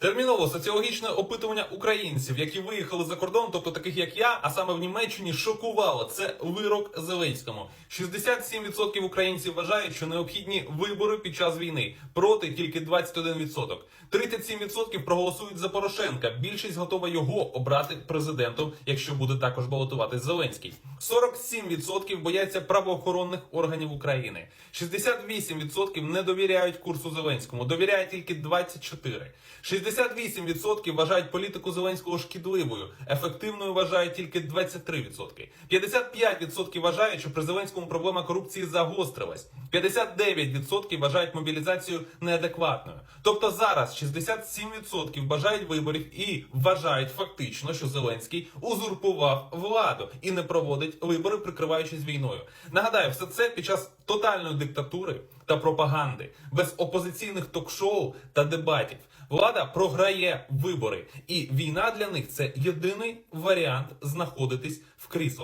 Терміново соціологічне опитування українців, які виїхали за кордон, тобто таких як я, а саме в Німеччині, шокувало. Це вирок Зеленському. 67% українців вважають, що необхідні вибори під час війни. Проти тільки 21%. 37% проголосують за Порошенка. Більшість готова його обрати президентом, якщо буде також балотуватись Зеленський. 47% бояться правоохоронних органів України. 68% не довіряють курсу Зеленському. Довіряє тільки 24%. 68% вважають політику Зеленського шкідливою. Ефективною вважають тільки 23%. 55% вважають, що при Зеленському проблема корупції загострилась. 59% вважають мобілізацію неадекватною. Тобто зараз 67% бажають виборів і вважають фактично, що Зеленський узурпував владу і не проводить вибори, прикриваючись війною. Нагадаю, все це під час тотальної диктатури та пропаганди, без опозиційних ток-шоу та дебатів. Влада програє вибори, і війна для них це єдиний варіант знаходитись в кріслах.